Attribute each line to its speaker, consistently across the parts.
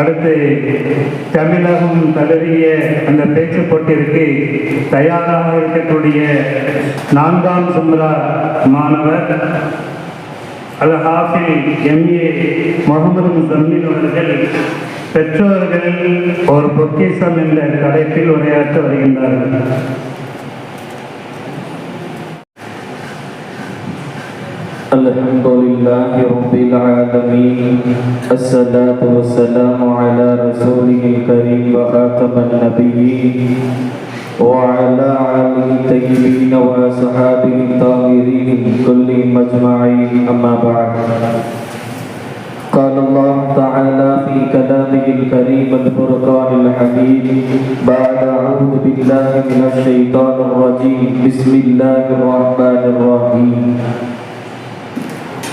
Speaker 1: அடுத்து தமிழகம் தளறிய அந்த பேச்சு போட்டிற்கு தயாராக இருக்கக்கூடிய நான்காம் சும்ரா மாணவர் அல்ஹாஃபின் எம்ஏ முகமது முசம்மின் அவர்கள் பெற்றோர்கள் ஒரு பொக்கிஷம் என்ற தலைப்பில் உரையாற்ற வருகின்றார்கள்.
Speaker 2: لله رب العالمين. الصلاة والسلام على رسوله الكريم وخاتم النبيين وعلى آله الطيبين وأصحابه الطاهرين كلهم أجمعين. أما بعد. قال الله تعالى في كلامه الكريم الفرقان الحميد بعد أعوذ بالله من الشيطان الرجيم. بسم الله الرحمن الرحيم.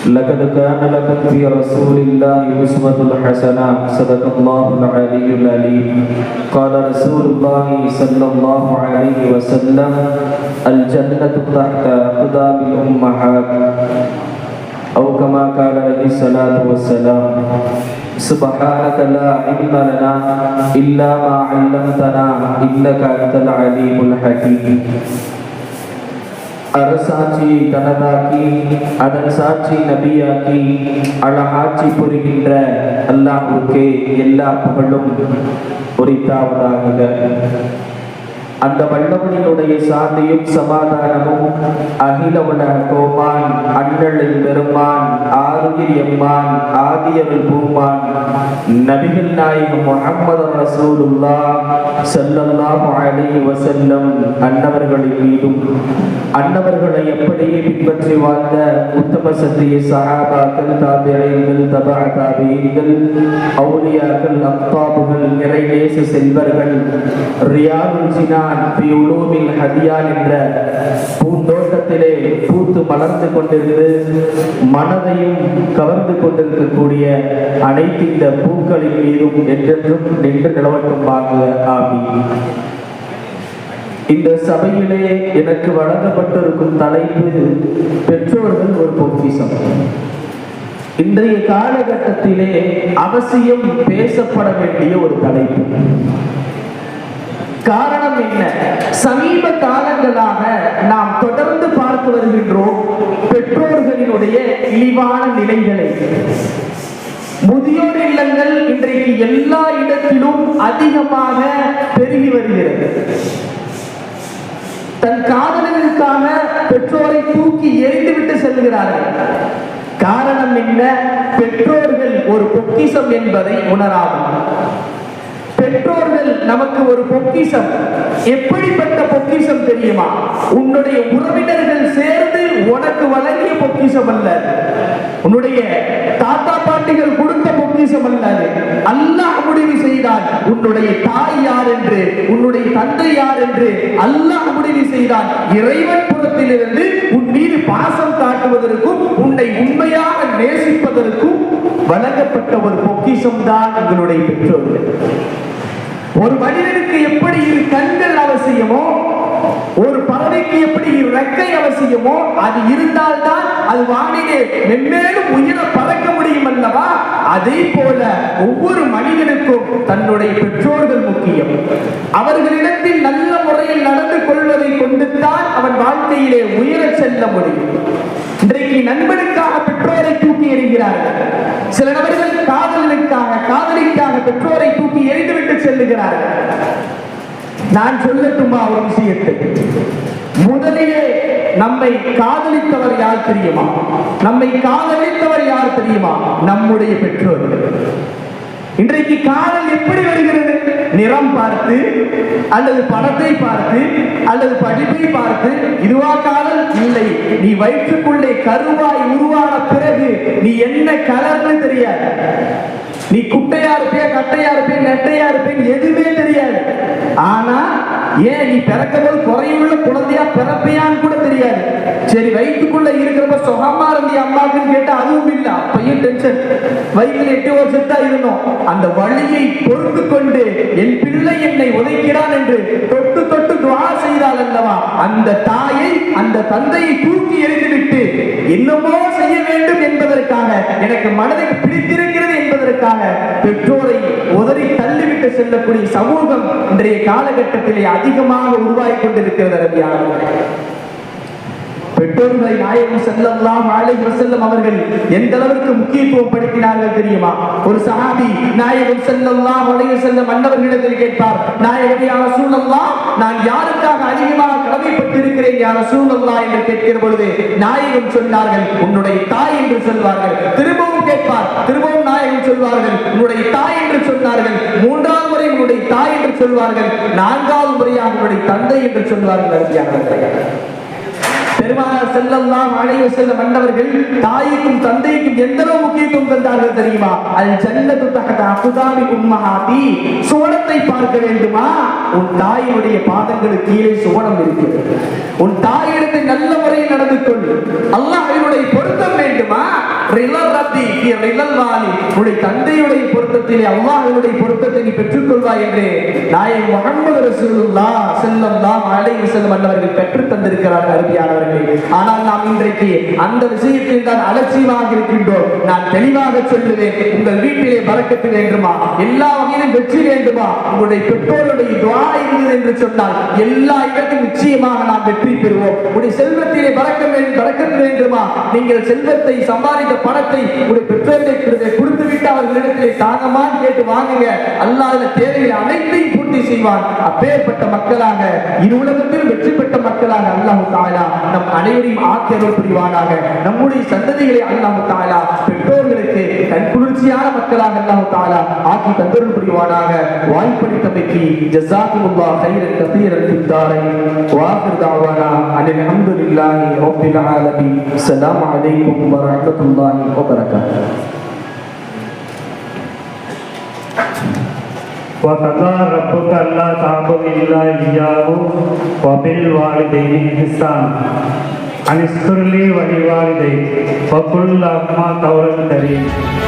Speaker 2: لقد كان لكم في رسول الله أسوة حسنة صدق الله العلي العليم قال رسول الله صلى الله عليه وسلم الجنة تحت أقدام الأمهات. أو كما قال عليه الصلاة والسلام سبحانك لا علم لنا إلا ما علمتنا إنك أنت العليم الحكيم. அரசாட்சியை தனதாக்கி அதன் சாட்சி நபியாக்கி அழகாட்சி புரிகின்ற அல்லாஹுக்கே எல்லா புகழும் உரித்தாவதாக. அந்த வல்லவனினுடைய சாந்தியும் சமாதானமும் அகில உலக கோமான் அண்ணலில் பெருமான் ஆருயிர் எம்மான் ஆதியவில் பூமான் நபிகள் நாயகம் முகமது ரசூலுல்லா செல்லல்லாம் அலைஹி வசல்லம் அன்னவர்களின் மீதும். அன்னவர்களை எப்படியே பின்பற்றி வாழ்ந்த உத்தம சத்திய சகாபாக்கள் தாபியங்கள் தபா தாபியங்கள் அவுலியாக்கள் அப்பாபுகள் நிறைவேச செல்வர்கள் ஜினான் உலூமில் ஹதியான் என்ற பூந்தோட்டத்திலே பூத்து மலர்ந்து கொண்டிருந்து மனதையும் கவர்ந்து கொண்டிருக்கக்கூடிய அனைத்து இந்த பூக்களின் மீதும் என்றென்றும் நின்று நிலவட்டும் வாங்க ஆமி இந்த சபையிலே எனக்கு வழங்கப்பட்டிருக்கும் தலைப்பு பெற்றோர்கள் ஒரு பொக்கிசம் இன்றைய காலகட்டத்திலே அவசியம் பேசப்பட வேண்டிய ஒரு தலைப்பு. காரணம் என்ன? சமீப காலங்களாக நாம் தொடர்ந்து பார்த்து வருகின்றோம் பெற்றோர்களினுடைய இழிவான நிலைகளை. முதியோர் இல்லங்கள் இன்றைக்கு எல்லா இடத்திலும் அதிகமாக பெருகி வருகிறது. தன் காதலனுக்காக பெற்றோரை தூக்கி எரிந்துவிட்டு செல்கிறார்கள். காரணம் என்ன? பெற்றோர்கள் ஒரு பொக்கிஷம் என்பதை உணராகும் பெற்றோர்கள் நமக்கு ஒரு பொக்கிஷம். எப்படிப்பட்ட பொக்கிஷம் தெரியுமா? உன்னுடைய உறவினர்கள் சேர்ந்து உனக்கு வழங்கிய பொக்கிஷம் அல்ல உன்னுடைய தாத்தா பாட்டிகள் கொடுத்த பொக்கிஷம் அல்ல அல்லாஹ் முடிவு செய்தான் உன்னுடைய தாய் யார் என்று உன்னுடைய தந்தை யார் என்று அல்லாஹ் முடிவு செய்தான் இறைவன் புறத்திலிருந்து உன் மீது பாசம் காட்டுவதற்கும் உன்னை உண்மையாக நேசிப்பதற்கும் வழங்கப்பட்ட ஒரு பொக்கிஷம் தான் உங்களுடைய பெற்றோர்கள். ஒரு மனிதனுக்கு எப்படி இரு கண்கள் அவசியமோ ஒரு பறவைக்கு எப்படி இரு ரெக்கை அவசியமோ அது இருந்தால்தான் அது வானிலே மென்மேலும் உயிர பறக்க முடியும் அல்லவா? அதே போல ஒவ்வொரு மனிதனுக்கும் தன்னுடைய பெற்றோர்கள் முக்கியம். அவர்களிடத்தில் நல்ல முறையில் நடந்து கொள்வதை கொண்டுதான் அவன் வாழ்க்கையிலே உயர செல்ல முடியும். இன்றைக்கு நண்பனுக்காக பெற்றோரை தூக்கி எறிகிறார்கள். சில நபர்கள் காதலனுக்காக காதலிக்காக பெற்றோரை தூக்கி எறிந்து செல்லுகிறார்கள் நான் சொல்லட்டுமா ஒரு விஷயத்தை? முதலிலே நம்மை காதலித்தவர் யார் தெரியுமா? நம்மை காதலித்தவர் யார் தெரியுமா? நம்முடைய பெற்றோர்கள். இன்றைக்கு காதல் எப்படி வருகிறது? நிறம் பார்த்து அல்லது பணத்தை பார்த்து அல்லது படிப்பை பார்த்து இதுவா காதல்? இல்லை. நீ வயிற்றுக்குள்ளே கருவாய் உருவான பிறகு நீ என்ன கலர்னு தெரியாது. நீ குட்டையா இருப்பியா கட்டையா இருப்பேன் நெட்டையா இருப்பேன் எதுவுமே தெரியாது. ஆனா ஏன் நீ பிறக்கும்போது குறையுள்ள குழந்தையா பிறப்பையான்னு கூட தெரியாது. சரி வயிற்றுக்குள்ள இருக்கிறப்ப சுகமா இருந்தி அம்மாவுக்குன்னு கேட்டா அதுவும் இல்ல. அப்பையும் டென்ஷன் வயிற்றுல எட்டு வருஷம் தான் இருந்தோம். அந்த வழியை பொறுத்து கொண்டு என் பிள்ளை என்னை உதைக்கிறான் என்று தொட்டு தொட்டு துவா செய்தால் அல்லவா? அந்த தாயை அந்த தந்தையை தூக்கி எறிந்துவிட்டு என்னமோ செய்ய வேண்டும் என்பதற்காக எனக்கு மனதை பிடித்திருக்க என்பதற்காக பெற்றோரை உதறி தள்ளிவிட்டு செல்லக்கூடிய சமூகம் இன்றைய காலகட்டத்திலே அதிகமாக உருவாகி கொண்டிருக்கிறது ரவியானவர்களே பெற்றோர்களை நாயகம் செல்லல்லாம் அலைஹி வஸல்லம் அவர்கள் எந்த அளவிற்கு முக்கியத்துவம் படுத்தினார்கள் தெரியுமா? ஒரு சஹாபி நாயகம் செல்லல்லாம் அலைஹி வஸல்லம் மன்னவர்களிடத்தில் கேட்பார் நாயகம் யா ரசூலல்லாஹ் நான் யாருக்காக அதிகமாக கடமைப்பட்டிருக்கிறேன் யார ரசூலல்லாஹ்? என்று கேட்கிற பொழுது நாயகம் சொன்னார்கள் உன்னுடைய தாய் என்று சொல்வார்கள். திரும்பவும் கேட்பார் திரும்பவும் நாயகம் சொல்வார்கள். உன்னுடைய தாய் என்று சொன்னார்கள். மூன்றாவது முறை உன்னுடைய தாய் என்று சொல்வார்கள். நான்காவது முறையாக உன்னுடைய தந்தை என்று சொல்வார்கள் அருமையானவர்களே. பெருமானார் செல்லல்லாம் அழைவு செல்ல வந்தவர்கள் தாய்க்கும் தந்தைக்கும் எந்த அளவு முக்கியத்துவம் தந்தார்கள் தெரியுமா? அல் ஜன்னத்து தகத அகுதாமி உம்மஹாதி. சுவனத்தை பார்க்க வேண்டுமா? உன் தாயினுடைய பாதங்களுக்கு கீழே சுவனம் இருக்கிறது. உன் தாயிடத்தை நல்ல முறையில் நடந்து கொள். அல்லாஹ்வினுடைய பொருத்தம் ரப்பி உன்னுடைய தந்தையுடைய பொருத்தத்திலே அல்லாஹனுடைய பொருத்தத்தை நீ பெற்றுக்கொள்வாய் என்று நாயகம் முகமது செல்லம் தான் அலை செல்லம் அல்லவர்கள் பெற்று தந்திருக்கிறார்கள் அருமையானவர்களே. ஆனால் நாம் இன்றைக்கு அந்த விஷயத்தில் தான் அலட்சியமாக இருக்கின்றோம். நான் தெளிவாக சொல்லுவேன் உங்கள் வீட்டிலே பறக்கத்து வேண்டுமா? எல்லா வகையிலும் வெற்றி வேண்டுமா? உங்களுடைய பெற்றோருடைய துவா இருந்தது என்று சொன்னால் எல்லா இடத்திலும் நிச்சயமாக நாம் வெற்றி பெறுவோம். உங்களுடைய செல்வத்திலே பறக்க வேண்டும் பறக்கத்து வேண்டுமா? நீங்கள் செல்வத்தை சம்பாதித்த பணத்தை உங்களுடைய பெற்றோர் கொடுத்து விட்டு அவர்களிடத்திலே தாங்கமா கேட்டு வாங்குங்க. அல்லாத தேவைகளை அனைத்தையும் பூர்த்தி செய்வான். அப்பேற்பட்ட மக்களாக இரு உலகத்திலும் வெற்றி பெற்ற மக்களாக அல்லாஹு தாயா நம் அனைவரையும் ஆக்கியவர் புரிவானாக. நம்முடைய சந்ததிகளை அல்லாஹு தாயா பெற்றோர்களுக்கு கண் குளிர்ச்சியான மக்களாக அல்லாஹு தாயா ஆக்கி தந்தருள் புரிவானாக. வாய்ப்பளித்தமைக்கு ஜஸாக்குமுல்லா கைரன் கதீரன் தாரை வாஹிர் தாவானா. بعد الحمد لله رب العالمين السلام عليكم ورحمة الله وبركاته
Speaker 1: وقضى ربك ألا تعبد إلا إياه وبالوالدين إحسانا أن اذكر لي ولوالدي وقل لهما قولا كريما